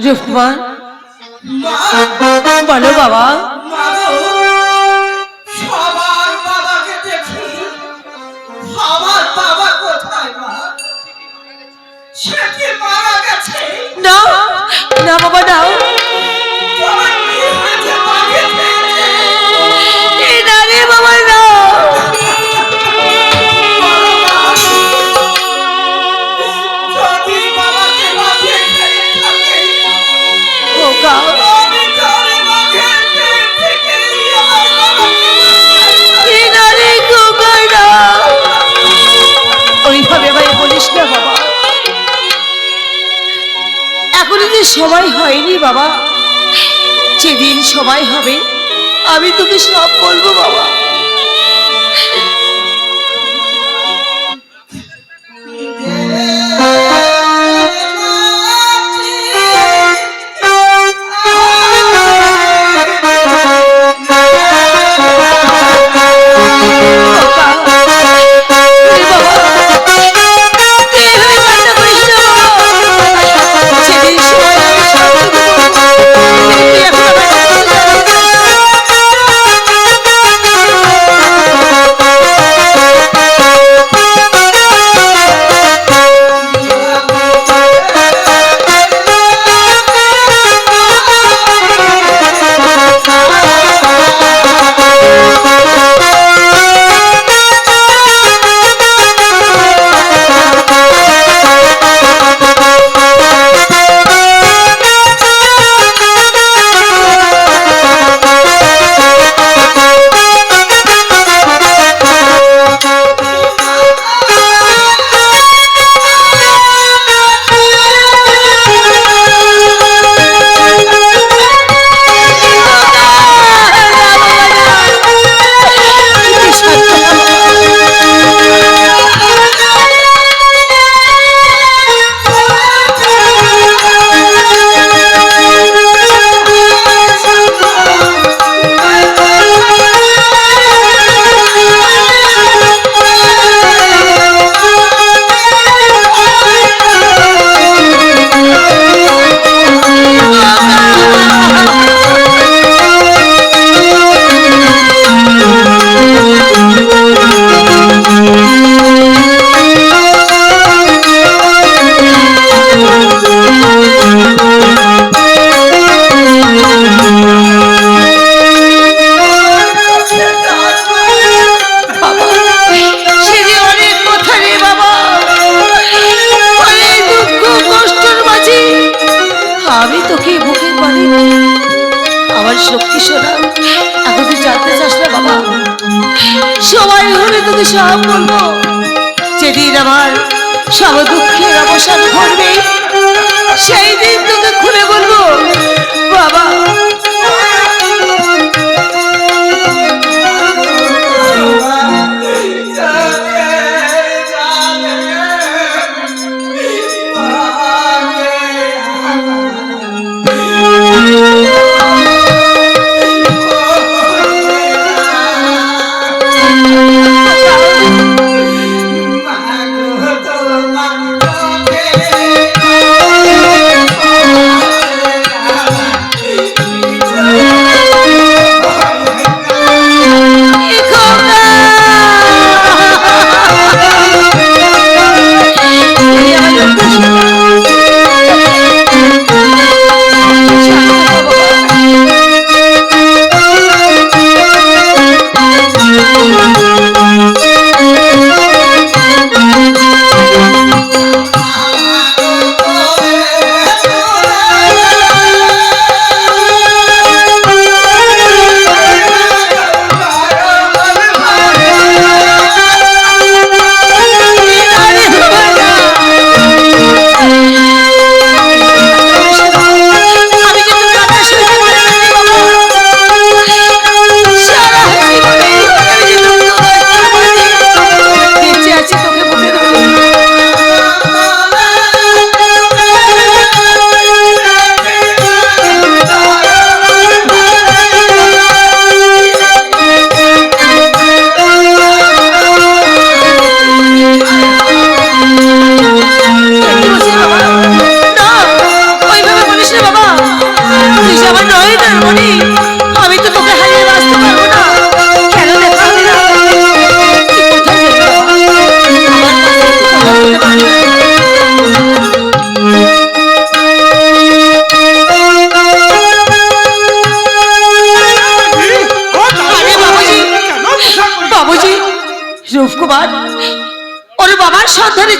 রূপমান বলো বাবা। সবার বাবাকে দেখি। আমার বাবা কোথায় না না বাবা না বাবা? যেদিন সবাই হবে আমি তোকে সব বলব বাবা।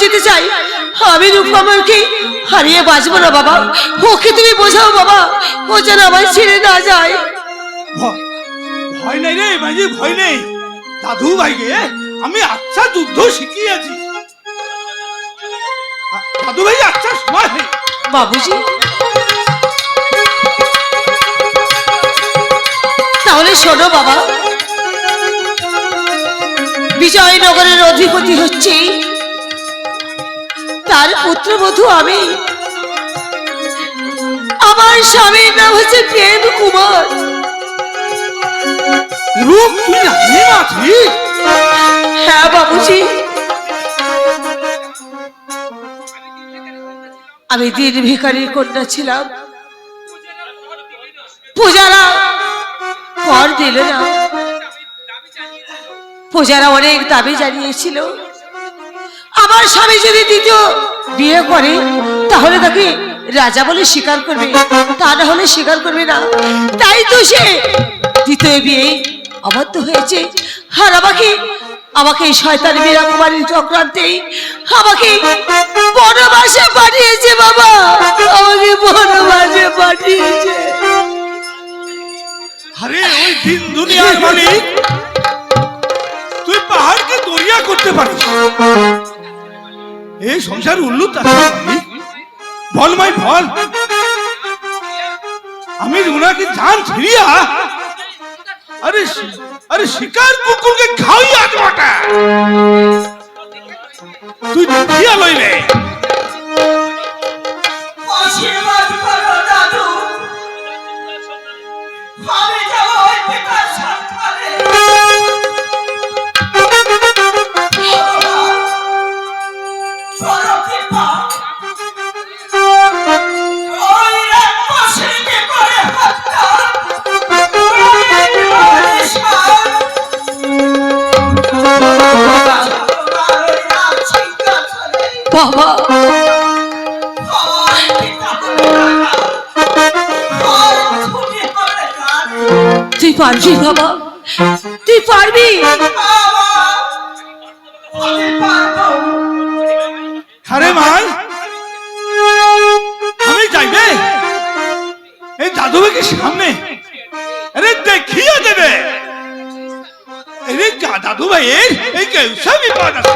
যেতে চাই আমি রূপকমলকে হারিয়ে বাঁচবো না বাবা। ওকে তুমি বোঝাও বাবা ও যেন আমার ছেড়ে না যায়। ভয় নেই রে মাঝি ভয় নেই। দাদু ভাইকে আমি আচ্ছা যুদ্ধ শিখিয়েছি। দাদু ভাই আচ্ছা সময় বাবুজি তাহলে শোনো বাবা। বিজয়নগরের অধিপতি হচ্ছে তার পুত্রবধূ আমি। আমার স্বামীর নাম হচ্ছে প্রেম কুমার। রূপ তুই জানি মাঝি হ্যাঁ বাবুজি। আমি দিন ভিখারির কন্যা ছিলাম। পূজারা কর দিল না। পূজারা অনেক দাবি জানিয়েছিল। আমার স্বামী যদি দ্বিতীয় বিয়ে করে, তাহলে তাকে রাজা বলে স্বীকার করবে। তা না হলে স্বীকার করবে না। তাই তো সে দ্বিতীয় বিয়ে অবাধ্য হয়েছে। আর আমাকে আমাকে শয়তান মীরা কুমারীর চক্রান্তে আমাকে বনবাসে পাঠিয়েছে বাবা। আমাকে বনবাসে পাঠিয়েছে। আরে, ওই দিন দুনিয়ার মালিক, তুই পাহাড়কে দরিয়া করতে পারিস। এই সংসার উল্লুত বল মাই, বল। আমি রুনাকে জান ছিড়িয়া, আরে আরে শিকার কুকুরকে খাওয়াই আজ তুই দেখিয়া লইলে। বাবা। তুই পারবি বাবা। তুই পারবি। আরে মাই আমি যাইবে এই ভাইকে সামনে। আরে দেখিয়ে দেবে। আরে দাদু ভাইয়ের এই কেউসা বিপদ আছে।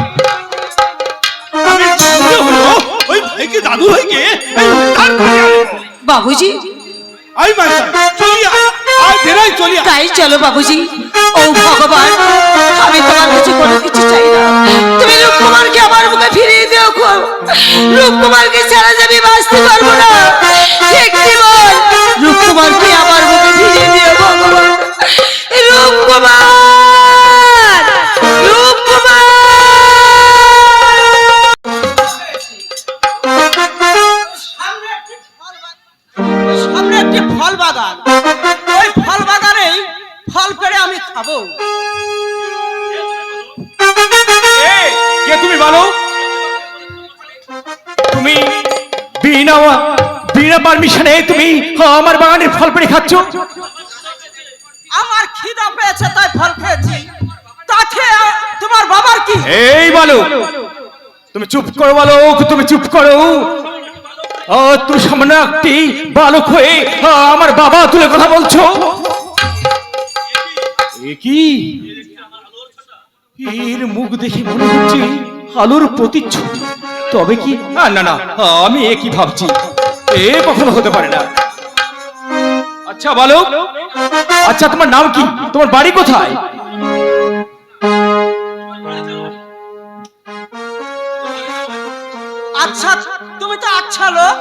ওই ভাইকে দাদু ভাইকে। বাবুজি। আই মাস্টার চলিয়া। আয় দেরাই চলিয়া। তাই চলো বাবুজি। ও ভগবান আমি তোমার কাছে কোনো কিছু চাই না। তুমি রূপকুমারকে আমার মুখে ফিরিয়ে দিও গো। রূপকুমারকে ছাড়া যাবে বাঁচতে পারব না। একটি বল? রূপকুমারকে আমার মুখে ফিরিয়ে দিও ভগবান। খাচ্ছ আমার খিদা পেয়েছে তাই ফল খেয়েছি। আ- তোমার বাবার কি? এই বলো তুমি চুপ করো বলো তুমি চুপ করো। ও তুমি সামান্য একটি বালক হয়ে আমার বাবা তুলে কথা বলছো? কি? এর মুখ দেখে মনে হচ্ছে আলোর প্রতিচ্ছবি। তবে কি? না না আমি এ কি ভাবছি? এ কখনো হতে পারে না। আচ্ছা বলো। আচ্ছা তোমার নাম কি? তোমার বাড়ি কোথায়? আচ্ছা তুমি তো আচ্ছা লোক।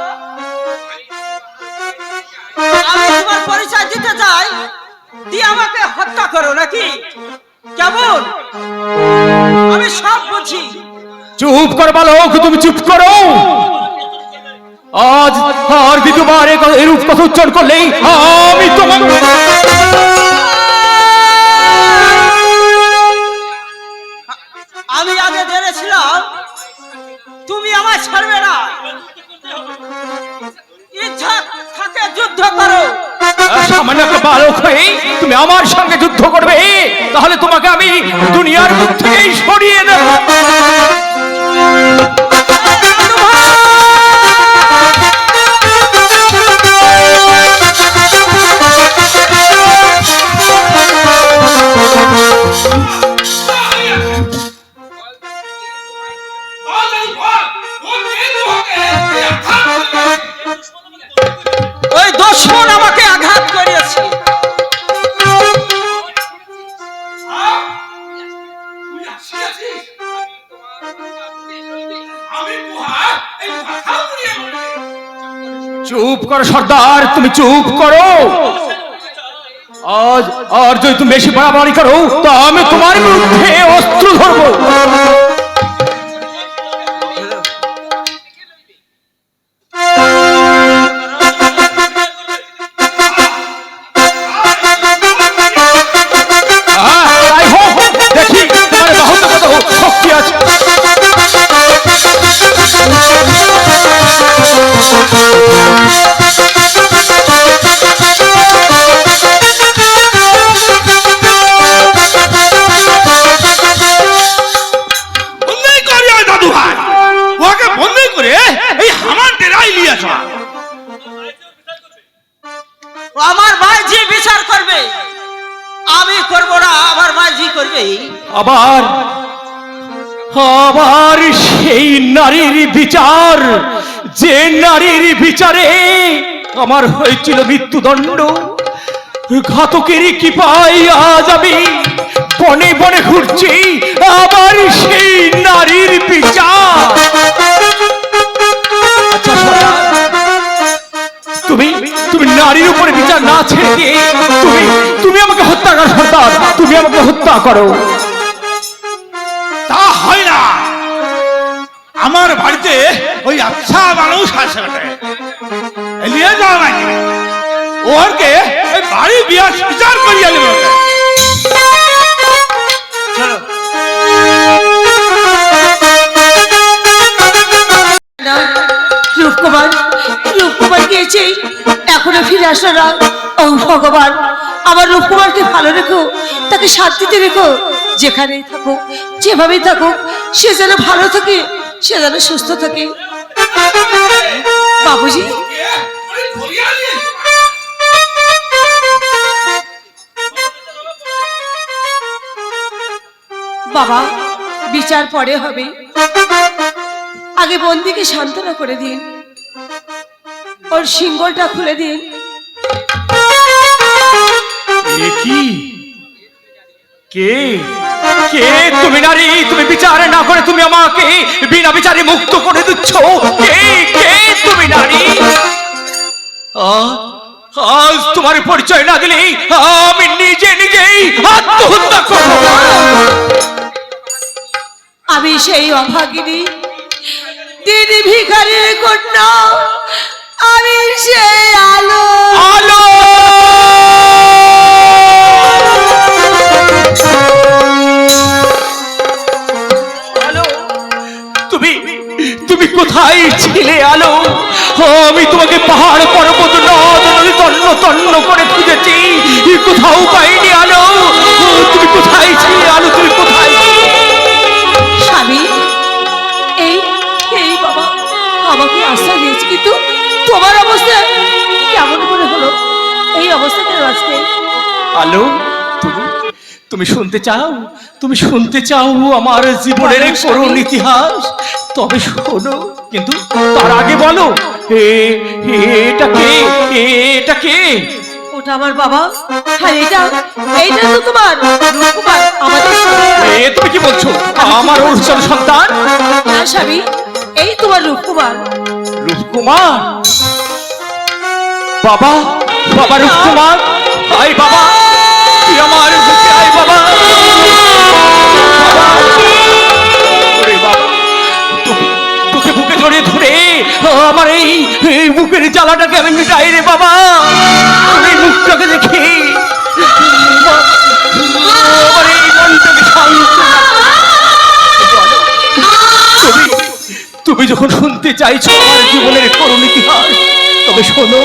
আমি তোমার পরিচয় দিতে চাই দিয়ে আমাকে হত্যা করো নাকি? কেমন? আমি সব বুঝি। চুপ কর বালক তুমি চুপ করো। আজ আর দ্বিতীয়বার এরূপ কথা উচ্চারণ করলেই আমি তোমার আমি আগে জেনেছিলাম তুমি আমার ছাড়বে না। ইচ্ছা থাকে যুদ্ধ করো। সামান্য একটা বালক হয়ে তুমি আমার সঙ্গে যুদ্ধ করবে তাহলে তোমাকে আমি দুনিয়ার মুখ থেকেই সরিয়ে দেব। চুপ করো, সর্দার, তুমি চুপ করো। আজ আর যদি তুমি বেশি বাড়াবাড়ি করো, তো আমি তোমার মধ্যে অস্ত্র ধরবো। আমার ভাই। যে। বিচার করবে। আমি করব না আমার ভাই জি করবে আবার আবার সেই নারীর বিচার যে নারীর বিচারে আমার হয়েছিল মৃত্যুদণ্ড, ঘাতকের কি পাই আজ আমি বনে বনে ঘুরছি, আবার সেই নারীর বিচার। আচ্ছা তুমি তুমি নারীর উপরে বিচার না ছেড়ে দিয়ে তুমি তুমি আমাকে হত্যা করো তুমি আমাকে হত্যা করো। আমার বাড়িতে ওই আচ্ছা মানুষ। এ নিয়ে যাও নাকি ওরকে বাড়ি বিয়া বিচার করিয়া নেবে। চলো এখনও ফিরে না ভগবান ভালো রেখো, তাকে শান্তিতে রেখো যেখানেই থাকুক, যেভাবেই থাকুক, সে যেন ভালো থাকে সে যেন সুস্থ থাকে। বাবুজি? বাবা, বিচার পরে হবে। আগে বন্দিকে সান্ত্বনা করে দিন। ওর সিঙ্গলটা খুলে দিন। কে? কে তুমি নারী তুমি বিচার না করে তুমি আমাকে বিনা বিচারে মুক্ত করে দিচ্ছ। কে কে তুমি নারী? আজ তোমার পরিচয় না দিলে আমি নিজে নিজেই আত্মহত্যা করব। আমি সেই অভাগিনী দিদি ভিখারির কন্যা। আমি সেই আলো। আলো! কোথায় ছিলে আলো। আমি তোমাকে পাহাড় পর্বত নদ নদী তন্ন তন্ন করে খুঁজেছি। কোথাও পাইনি আলো। তুমি কোথায় ছিলে আলো? তুমি কোথায় স্বামী এই এই বাবা আমাকে আশ্রয় দিয়েছে কিন্তু তোমার অবস্থা কেমন করে হলো? এই অবস্থা কেন আজকে? আলো তুমি শুনতে চাও? তুমি শুনতে চাও আমার জীবনের। করুণ ইতিহাস? তবে শোনো কিন্তু তার আগে বলো এটা কে? এটা কে? ওটা আমার বাবা। হ্যাঁ এটা এইটা তো তোমার। রূপকুমার আমাদের। এ তুমি কি বলছো? আমার উৎসব সন্তান? না স্বামী এই তোমার রূপকুমার। রূপকুমার? বাবা বাবা রূপকুমার? আয় বাবা। জ্বালাটাকে আমি মিটাই রে বাবা। আমি মুখটাকে দেখি। তুমি যখন শুনতে চাইছো আমার জীবনের করুণ ইতিহাস, তবে শোনো।